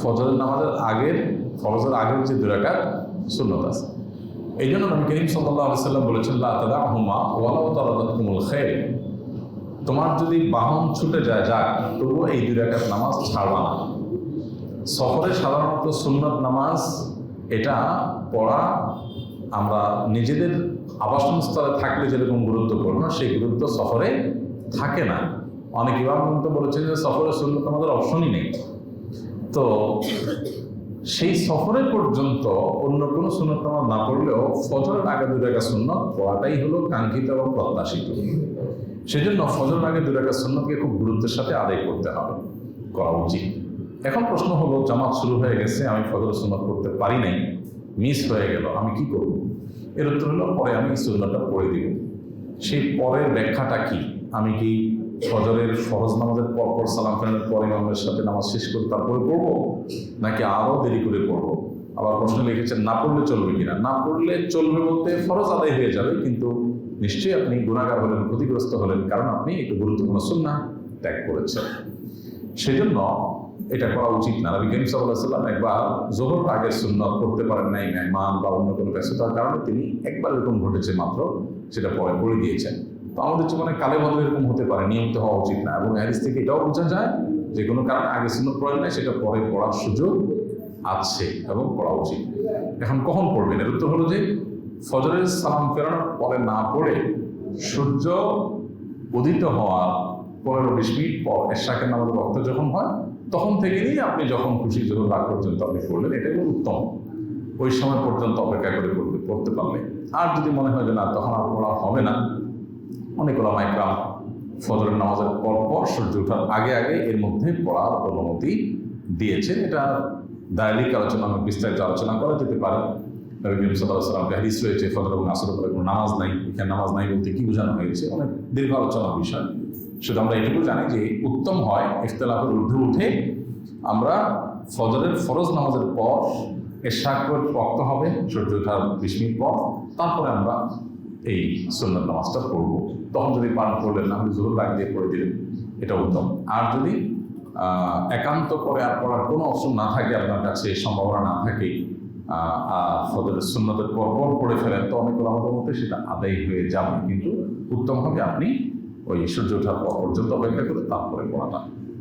ফজরের নামাজের আগের, ফরজের আগের যে দুরাকার সুন্নত আছে। এই জন্য নবী করিম সাল্লাহ সাল্লাম বলেছেন, লা তাদা হুমা ওয়ালাউ খের তোমার যদি বাহন ছুটে যায়, যাক, তবুও এই দু দুরাকার নামাজ ছাড়বা না। সফরে সাধারণত সুন্নত নামাজ, এটা পড়া আমরা নিজেদের আবাসন স্থলে থাকলে যেরকম গুরুত্বপূর্ণ, সেই গুরুত্ব সফরে থাকে না। অনেক ইমাম বলেছেন যে সফরে সুন্নত আমাদের অপশনই নেই। তো সেই সফরে পর্যন্ত অন্য কোনো সুন্নত নামাজ না পড়লেও ফজরের আগে দু টাকা সুন্নত পড়াটাই হলো কাঙ্ক্ষিত এবং প্রত্যাশিত। সেজন্য ফজরের আগে দু টাকা সুন্নতকে খুব গুরুত্বের সাথে আদায় করতে হবে, করা উচিত। এখন প্রশ্ন হলো, জামাত শুরু হয়ে গেছে, আমি ফজর সুন্নত করতে পারি নাই, মিস হয়ে গেল, আমি কি করব? এর উত্তর হলো, পরে আমি সুন্নতটা পড়ে দিব। সেই পরের ব্যাখ্যাটা কি? আমি কি ফজরের সহজ নামাজের পর পর সালাম ফেরানোর পরে ইমামের সাথে নামাজ শেষ করে তারপরে পড়ব, নাকি আরও দেরি করে পড়ব? আবার প্রশ্ন লিখেছেন, না পড়লে চলবে কিনা? না পড়লে চলবে বলতে ফরজ আদায় হয়ে যাবে, কিন্তু নিশ্চয়ই আপনি গুণাগার হলেন, ক্ষতিগ্রস্ত হলেন, কারণ আপনি একটু গুরুত্বপূর্ণ সুন্না ত্যাগ করেছেন। সেজন্য এটা করা উচিত না। নবী করিম সাল্লাহ সাল্লাম একবার জোহর আগের সুন্নত করতে পারেন নাই, মেহমান বা অন্য কোনো ব্যস্ততার কারণে তিনি একবার এরকম ঘটেছে মাত্র, সেটা পরে পড়ে দিয়েছেন তো আমাদের জীবনে কালে বদলে এরকম হতে পারে, নিয়মিত হওয়া উচিত না। এবং হ্যারিস থেকে এটাও বোঝা যায় যে কোনো কারণে আগে সুন্নত পড়েন নাই, সেটা পরে পড়ার সুযোগ আছে এবং পড়া উচিত। এখন কখন পড়বেন? এর উত্তর হলো যে ফজরের সালাম ফেরানোর পরে না পড়ে সূর্য উদিত হওয়ার পনেরো বিশ মিনিট পর এরশাকের নামাজের রক্ত যখন হয়, তখন থেকে নিয়ে আপনি যখন খুশি যখন রাগ পর্যন্ত আপনি পড়লেন এটাই উত্তম। ওই সময় পর্যন্ত অপেক্ষা করে পড়তে পারলে। আর যদি মনে হয় যে না, তখন আর পড়া হবে না অনেক ওলামাইকরাম ফজরের নামাজের পর পর সূর্য ওঠার আগে আগে এর মধ্যে পড়ার অনুমতি দিয়েছেন। এটা দায়লিক আলোচনা অনেক বিস্তারিত আলোচনা করা যেতে পারে। নবী করিম সাল্লাহ সাল্লামকে হাদিস রয়েছে, ফজর এবং আসরের পরে কোনো নামাজ নাই, এখানে নামাজ নাই বলতে কি বোঝানো হয়েছে? অনেক দীর্ঘ আলোচনার বিষয়। শুধু আমরা এটুকু জানি যে উত্তম হয় ইফতলাফের ঊর্ধ্বে উঠে আমরা ফজরের ফরজ নামাজের পর এশাক রক্ত হবে, সূর্য ওঠার বিশ মিনিট পর। তারপরে আমরা এই সুন্নত নামাজটা পড়ব। তখন যদি পান করলেন না হলে জোর লাগ দিয়ে পড়ে দিলেন। এটা উত্তম। আর যদি একান্ত করে আর পড়ার কোনো অপশন না থাকে, আপনার কাছে সম্ভাবনা না থাকে আর ফজরের সুন্নতের পর পর পড়ে ফেলেন, তো অনেক আমাদের মধ্যে সেটা আদায় হয়ে যাবে। কিন্তু উত্তম হবে আপনি ওই সূর্য ওঠার পর পর্যন্ত অপেক্ষা করে তারপরে পড়াটা।